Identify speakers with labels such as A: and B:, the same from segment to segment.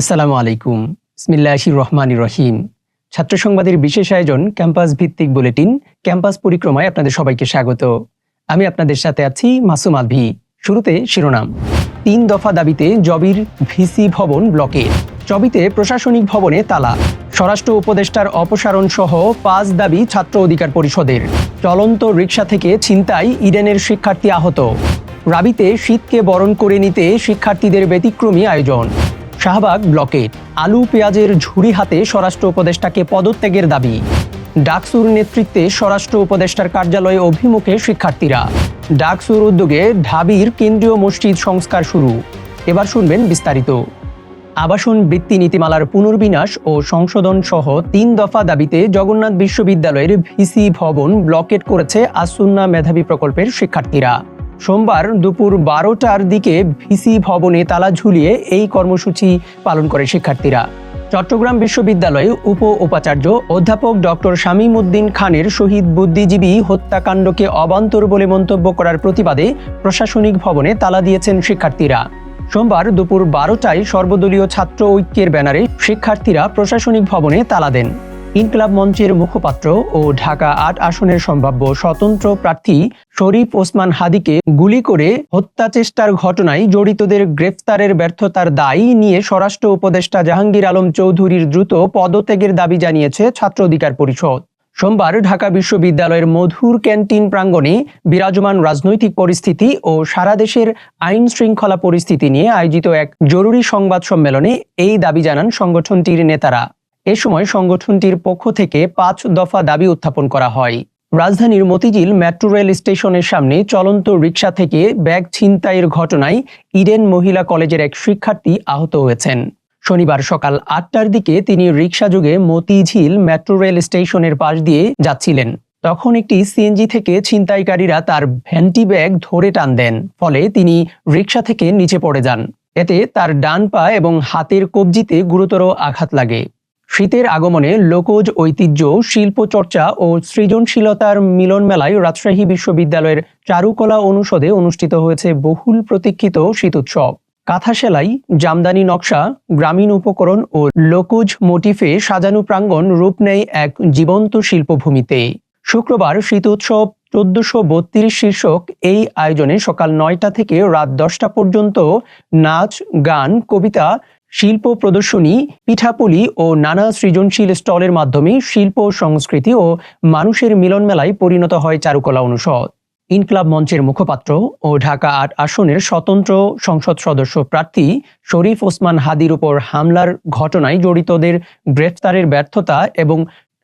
A: আসসালামু আলাইকুম। ইসমিল্লাহির রহমান রহিম। ছাত্র সংবাদের বিশেষ আয়োজন ক্যাম্পাস ভিত্তিক বুলেটিন, ক্যাম্পাস পরিক্রমায় আপনাদের সবাইকে স্বাগত। আমি আপনাদের সাথে আছি মাসুম আলভি। শুরুতে শিরোনাম। তিন দফা দাবিতে জবির ভিসি ভবন ব্লকে। চবিতে প্রশাসনিক ভবনে তালা। স্বরাষ্ট্র উপদেষ্টার অপসারণ সহ পাঁচ দাবি ছাত্র অধিকার পরিষদের। চলন্ত রিকশা থেকে ছিনতাই ইডেনের শিক্ষার্থী আহত। রাবিতে শীতকে বরণ করে নিতে শিক্ষার্থীদের ব্যতিক্রমী আয়োজন। শাহবাগ ব্লকেট আলু, পেঁয়াজের ঝুড়ি হাতে স্বরাষ্ট্র উপদেষ্টাকে পদত্যাগের দাবি। ডাকসুর নেতৃত্বে স্বরাষ্ট্র উপদেষ্টার কার্যালয়ে অভিমুখে শিক্ষার্থীরা। ডাকসুর উদ্যোগে ঢাবির কেন্দ্রীয় মসজিদ সংস্কার শুরু। এবার শুনবেন বিস্তারিত। আবাসন বৃত্তি নীতিমালার পুনর্বিন্যাস ও সংশোধন সহ তিন দফা দাবিতে জগন্নাথ বিশ্ববিদ্যালয়ের ভিসি ভবন ব্লকেট করেছে আসুন্না মেধাবী প্রকল্পের শিক্ষার্থীরা। সোমবার দুপুর বারোটার দিকে ভিসি ভবনে তালা ঝুলিয়ে এই কর্মসূচি পালন করে শিক্ষার্থীরা। চট্টগ্রাম বিশ্ববিদ্যালয়ে উপ উপাচার্য অধ্যাপক ডক্টর শামীম উদ্দিন খানের শহীদ বুদ্ধিজীবী হত্যাকাণ্ডকে অবান্তর বলে মন্তব্য করার প্রতিবাদে প্রশাসনিক ভবনে তালা দিয়েছেন শিক্ষার্থীরা। সোমবার দুপুর বারোটায় সর্বদলীয় ছাত্র ঐক্যের ব্যানারে শিক্ষার্থীরা প্রশাসনিক ভবনে তালা দেন। ইনকলাব মঞ্চের মুখপাত্র ও ঢাকা আট আসনের সম্ভাব্য স্বতন্ত্র প্রার্থী শরীফ ওসমান হাদিকে গুলি করে হত্যা চেষ্টার ঘটনায় জড়িতদের গ্রেফতারের ব্যর্থতার দায় নিয়ে স্বরাষ্ট্র উপদেষ্টা জাহাঙ্গীর আলম চৌধুরীর দ্রুত পদত্যাগের দাবি জানিয়েছে ছাত্র অধিকার পরিষদ। সোমবার ঢাকা বিশ্ববিদ্যালয়ের মধুর ক্যান্টিন প্রাঙ্গণে বিরাজমান রাজনৈতিক পরিস্থিতি ও সারা দেশের আইন শৃঙ্খলা পরিস্থিতি নিয়ে আয়োজিত এক জরুরি সংবাদ সম্মেলনে এই দাবি জানান সংগঠনটির নেতারা। এ সময় সংগঠনটির পক্ষ থেকে পাঁচ দফা দাবি উত্থাপন করা হয়। রাজধানীর মতিঝিল মেট্রো রেল স্টেশনের সামনে চলন্ত রিকশা থেকে ব্যাগ ছিনতাইয়ের ঘটনায় ইডেন মহিলা কলেজের এক শিক্ষার্থী আহত হয়েছেন। শনিবার সকাল আটটার দিকে তিনি রিকশা যুগে মতিঝিল মেট্রো রেল স্টেশনের পাশ দিয়ে যাচ্ছিলেন। তখন একটি সিএনজি থেকে ছিনতাইকারীরা তার ভ্যানটি ব্যাগ ধরে টান দেন, ফলে তিনি রিকশা থেকে নিচে পড়ে যান। এতে তার ডান পা এবং হাতের কবজিতে গুরুতর আঘাত লাগে। শীতের আগমনে লোকজ ঐতিহ্য শিল্প চর্চা ও সৃজনশীলতার মিলন মেলায় রাজশাহী বিশ্ববিদ্যালয়ের চারুকলা অনুষদে অনুষ্ঠিত হয়েছে বহুল প্রতীক্ষিত শীত উৎসব কাঁথা সেলাই জামদানি নকশা, গ্রামীণ উপকরণ ও লোকজ মোটিফে সাজানো প্রাঙ্গণ রূপ নেয় এক জীবন্ত শিল্পভূমিতে। শুক্রবার শীত উৎসব চোদ্দশো বত্রিশ শীর্ষক এই আয়োজনে সকাল নয়টা থেকে রাত দশটা পর্যন্ত নাচ, গান, কবিতা শিল্প প্রদর্শনী, পিঠাপুলি ও নানা সৃজনশীল স্টলের মাধ্যমে শিল্প, সংস্কৃতি ও মানুষের মিলন মেলায় পরিণত হয় চারুকলা অনুষদ। ইনকলাব মঞ্চের মুখপাত্র ও ঢাকা আট আসনের স্বতন্ত্র সংসদ সদস্য প্রার্থী শরীফ ওসমান হাদির উপর হামলার ঘটনায় জড়িতদের গ্রেফতারের ব্যর্থতা এবং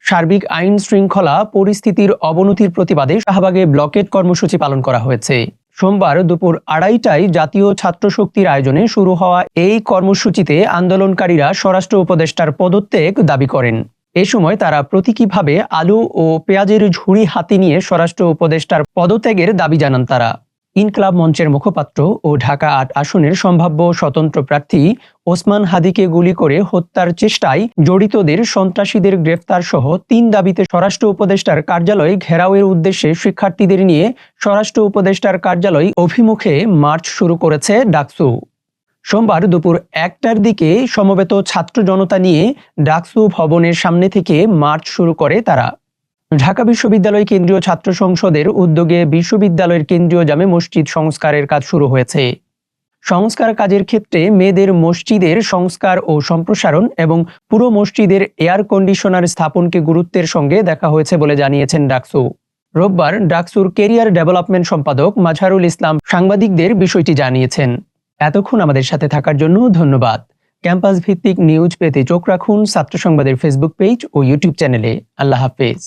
A: সার্বিক আইন শৃঙ্খলা পরিস্থিতির অবনতির প্রতিবাদে শাহবাগে ব্লকেট কর্মসূচি পালন করা হয়েছে। সোমবার দুপুর আড়াইটায় জাতীয় ছাত্র শক্তির আয়োজনে শুরু হওয়া এই কর্মসূচিতে আন্দোলনকারীরা স্বরাষ্ট্র উপদেষ্টার পদত্যাগ দাবি করেন। এ সময় তারা প্রতীকীভাবে আলু ও পেঁয়াজের ঝুড়ি হাতে নিয়ে স্বরাষ্ট্র উপদেষ্টার পদত্যাগের দাবি জানান তারা। ইনকলাব মঞ্চের মুখপাত্র ও ঢাকা আট আসনের সম্ভাব্য স্বতন্ত্র প্রার্থী ওসমান হাদিকে গুলি করে হত্যার চেষ্টায় জড়িতদের সন্ত্রাসীদের গ্রেফতার সহ তিন দাবিতে স্বরাষ্ট্র উপদেষ্টার কার্যালয় ঘেরাওয়ের উদ্দেশ্যে শিক্ষার্থীদের নিয়ে স্বরাষ্ট্র উপদেষ্টার কার্যালয় অভিমুখে মার্চ শুরু করেছে ডাকসু। সোমবার দুপুর একটার দিকে সমবেত ছাত্র জনতা নিয়ে ডাকসু ভবনের সামনে থেকে মার্চ শুরু করে তারা। ঢাকা বিশ্ববিদ্যালয় কেন্দ্রীয় ছাত্র সংসদের উদ্যোগে বিশ্ববিদ্যালয়ের কেন্দ্রীয় জামে মসজিদ সংস্কারের কাজ শুরু হয়েছে। সংস্কার কাজের ক্ষেত্রে মেয়েদের মসজিদের সংস্কার ও সম্প্রসারণ এবং পুরো মসজিদের এয়ার কন্ডিশনার স্থাপনকে গুরুত্বের সঙ্গে দেখা হয়েছে বলে জানিয়েছেন ডাকসু। রোববার ডাকসুর কেরিয়ার ডেভেলপমেন্ট সম্পাদক মাঝারুল ইসলাম সাংবাদিকদের বিষয়টি জানিয়েছেন। এতক্ষণ আমাদের সাথে থাকার জন্য ধন্যবাদ। ক্যাম্পাস ভিত্তিক নিউজ পেতে চোখ রাখুন ছাত্র সংবাদের ফেসবুক পেজ ও ইউটিউব চ্যানেলে। আল্লাহ হাফেজ।